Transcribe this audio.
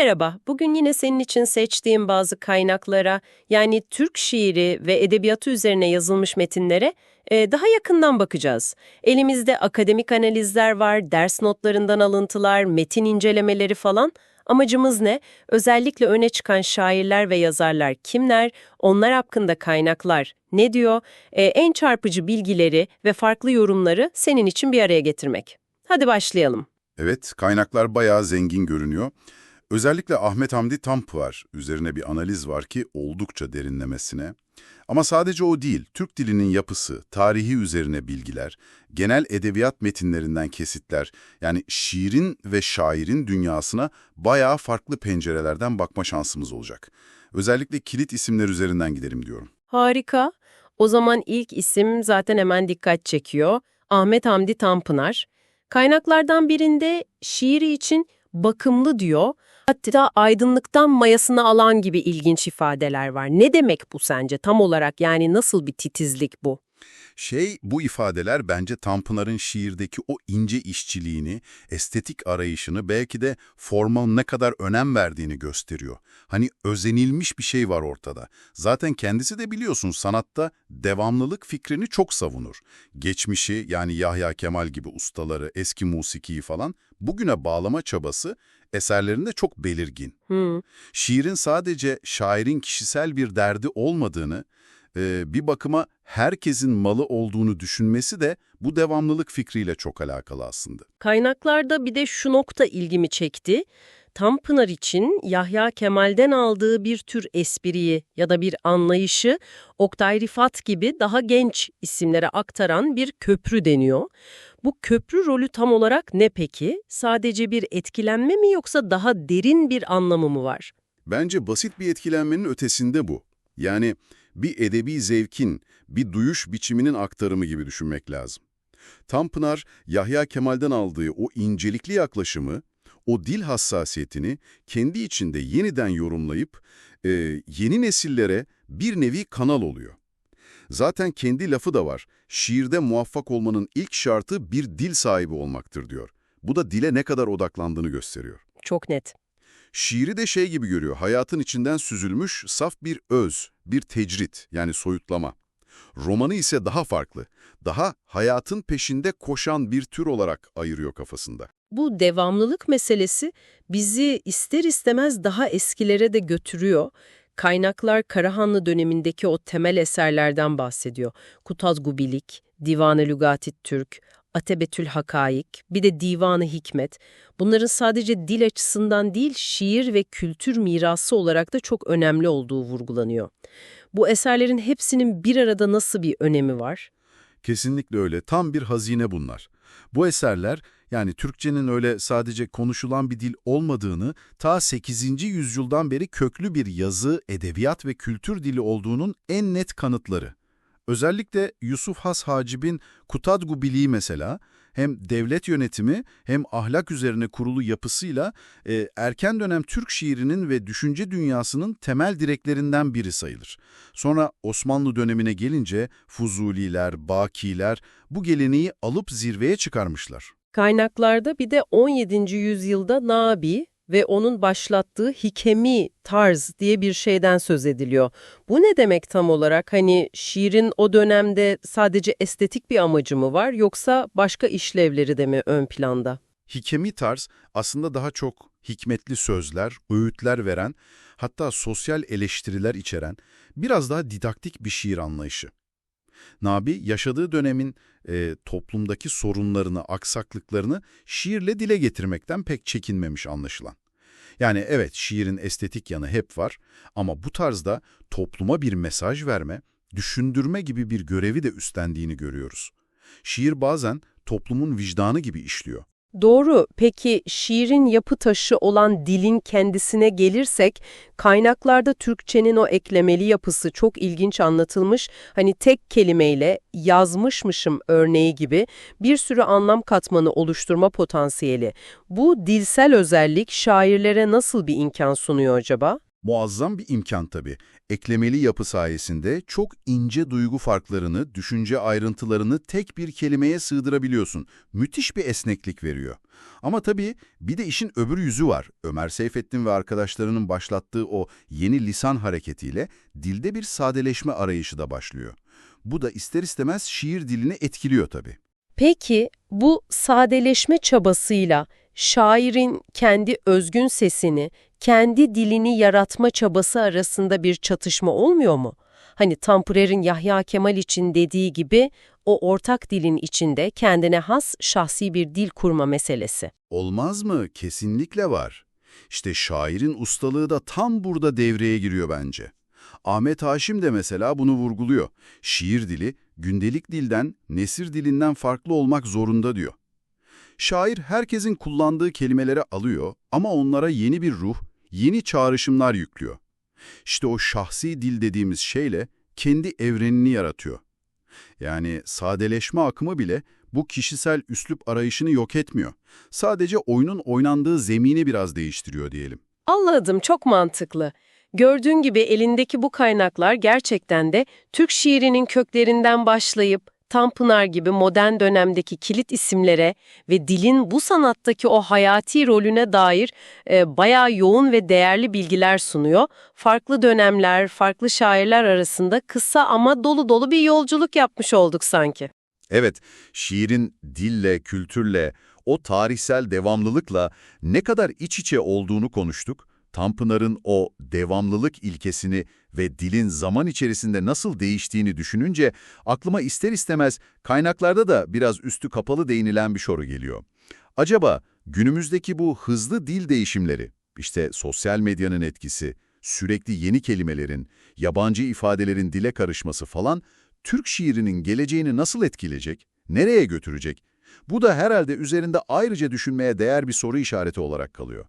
Merhaba, bugün yine senin için seçtiğim bazı kaynaklara, yani Türk şiiri ve edebiyatı üzerine yazılmış metinlere e, daha yakından bakacağız. Elimizde akademik analizler var, ders notlarından alıntılar, metin incelemeleri falan. Amacımız ne? Özellikle öne çıkan şairler ve yazarlar kimler, onlar hakkında kaynaklar ne diyor, E, en çarpıcı bilgileri ve farklı yorumları senin için bir araya getirmek. Hadi başlayalım. Evet, kaynaklar bayağı zengin görünüyor. Özellikle Ahmet Hamdi Tanpınar üzerine bir analiz var ki oldukça derinlemesine. Ama sadece o değil, Türk dilinin yapısı, tarihi üzerine bilgiler, genel edebiyat metinlerinden kesitler, yani şiirin ve şairin dünyasına bayağı farklı pencerelerden bakma şansımız olacak. Özellikle kilit isimler üzerinden gidelim diyorum. Harika. O zaman ilk isim zaten hemen dikkat çekiyor. Ahmet Hamdi Tanpınar. Kaynaklardan birinde şiiri için bakımlı diyor. Hatta aydınlıktan mayasını alan gibi ilginç ifadeler var. Ne demek bu sence tam olarak yani nasıl bir titizlik bu? Şey, bu ifadeler bence Tanpınar'ın şiirdeki o ince işçiliğini, estetik arayışını, belki de forma ne kadar önem verdiğini gösteriyor. Hani özenilmiş bir şey var ortada. Zaten kendisi de biliyorsun sanatta devamlılık fikrini çok savunur. Geçmişi yani Yahya Kemal gibi ustaları, eski musikiyi falan bugüne bağlama çabası eserlerinde çok belirgin. Hmm. Şiirin sadece şairin kişisel bir derdi olmadığını, e, bir bakıma herkesin malı olduğunu düşünmesi de bu devamlılık fikriyle çok alakalı aslında. Kaynaklarda bir de şu nokta ilgimi çekti. Tanpınar için Yahya Kemal'den aldığı bir tür espriyi ya da bir anlayışı Oktay Rifat gibi daha genç isimlere aktaran bir köprü deniyor. Bu köprü rolü tam olarak ne peki? Sadece bir etkilenme mi yoksa daha derin bir anlamı mı var? Bence basit bir etkilenmenin ötesinde bu. Yani bir edebi zevkin, bir duyuş biçiminin aktarımı gibi düşünmek lazım. Tanpınar, Yahya Kemal'den aldığı o incelikli yaklaşımı, o dil hassasiyetini kendi içinde yeniden yorumlayıp e, yeni nesillere bir nevi kanal oluyor. Zaten kendi lafı da var. Şiirde muvaffak olmanın ilk şartı bir dil sahibi olmaktır diyor. Bu da dile ne kadar odaklandığını gösteriyor. Çok net. Şiiri de şey gibi görüyor, hayatın içinden süzülmüş saf bir öz, bir tecrit yani soyutlama. Romanı ise daha farklı, daha hayatın peşinde koşan bir tür olarak ayırıyor kafasında. Bu devamlılık meselesi bizi ister istemez daha eskilere de götürüyor. Kaynaklar Karahanlı dönemindeki o temel eserlerden bahsediyor. Kutaz Gubilik, Divan-ı Lügatit Türk, Atebetül Hakaik, bir de Divan-ı Hikmet. Bunların sadece dil açısından değil, şiir ve kültür mirası olarak da çok önemli olduğu vurgulanıyor. Bu eserlerin hepsinin bir arada nasıl bir önemi var? Kesinlikle öyle, tam bir hazine bunlar. Bu eserler, yani Türkçenin öyle sadece konuşulan bir dil olmadığını, ta 8. yüzyıldan beri köklü bir yazı, edebiyat ve kültür dili olduğunun en net kanıtları. Özellikle Yusuf Has Hacib'in Kutadgu Biliği mesela, hem devlet yönetimi hem ahlak üzerine kurulu yapısıyla e, erken dönem Türk şiirinin ve düşünce dünyasının temel direklerinden biri sayılır. Sonra Osmanlı dönemine gelince Fuzuliler, Bakiler bu geleneği alıp zirveye çıkarmışlar. Kaynaklarda bir de 17. yüzyılda Nabi ve onun başlattığı hikemi tarz diye bir şeyden söz ediliyor. Bu ne demek tam olarak? Hani şiirin o dönemde sadece estetik bir amacı mı var yoksa başka işlevleri de mi ön planda? Hikemi tarz aslında daha çok hikmetli sözler, öğütler veren, hatta sosyal eleştiriler içeren biraz daha didaktik bir şiir anlayışı. Nabi yaşadığı dönemin e, toplumdaki sorunlarını, aksaklıklarını şiirle dile getirmekten pek çekinmemiş anlaşılan. Yani evet şiirin estetik yanı hep var ama bu tarzda topluma bir mesaj verme, düşündürme gibi bir görevi de üstlendiğini görüyoruz. Şiir bazen toplumun vicdanı gibi işliyor. Doğru. Peki şiirin yapı taşı olan dilin kendisine gelirsek, kaynaklarda Türkçenin o eklemeli yapısı çok ilginç anlatılmış. Hani tek kelimeyle yazmışmışım örneği gibi bir sürü anlam katmanı oluşturma potansiyeli. Bu dilsel özellik şairlere nasıl bir imkan sunuyor acaba? Muazzam bir imkan tabii. Eklemeli yapı sayesinde çok ince duygu farklarını, düşünce ayrıntılarını tek bir kelimeye sığdırabiliyorsun. Müthiş bir esneklik veriyor. Ama tabii bir de işin öbür yüzü var. Ömer Seyfettin ve arkadaşlarının başlattığı o yeni lisan hareketiyle dilde bir sadeleşme arayışı da başlıyor. Bu da ister istemez şiir dilini etkiliyor tabii. Peki bu sadeleşme çabasıyla şairin kendi özgün sesini, kendi dilini yaratma çabası arasında bir çatışma olmuyor mu? Hani Tampurer'in Yahya Kemal için dediği gibi o ortak dilin içinde kendine has şahsi bir dil kurma meselesi. Olmaz mı? Kesinlikle var. İşte şairin ustalığı da tam burada devreye giriyor bence. Ahmet Haşim de mesela bunu vurguluyor. Şiir dili, gündelik dilden, nesir dilinden farklı olmak zorunda diyor. Şair herkesin kullandığı kelimeleri alıyor ama onlara yeni bir ruh, yeni çağrışımlar yüklüyor. İşte o şahsi dil dediğimiz şeyle kendi evrenini yaratıyor. Yani sadeleşme akımı bile bu kişisel üslup arayışını yok etmiyor. Sadece oyunun oynandığı zemini biraz değiştiriyor diyelim. Anladım, çok mantıklı. Gördüğün gibi elindeki bu kaynaklar gerçekten de Türk şiirinin köklerinden başlayıp Tanpınar gibi modern dönemdeki kilit isimlere ve dilin bu sanattaki o hayati rolüne dair e, bayağı yoğun ve değerli bilgiler sunuyor. Farklı dönemler, farklı şairler arasında kısa ama dolu dolu bir yolculuk yapmış olduk sanki. Evet, şiirin dille, kültürle, o tarihsel devamlılıkla ne kadar iç içe olduğunu konuştuk. Tanpınar'ın o devamlılık ilkesini ve dilin zaman içerisinde nasıl değiştiğini düşününce aklıma ister istemez kaynaklarda da biraz üstü kapalı değinilen bir soru geliyor. Acaba günümüzdeki bu hızlı dil değişimleri, işte sosyal medyanın etkisi, sürekli yeni kelimelerin, yabancı ifadelerin dile karışması falan Türk şiirinin geleceğini nasıl etkileyecek, nereye götürecek? Bu da herhalde üzerinde ayrıca düşünmeye değer bir soru işareti olarak kalıyor.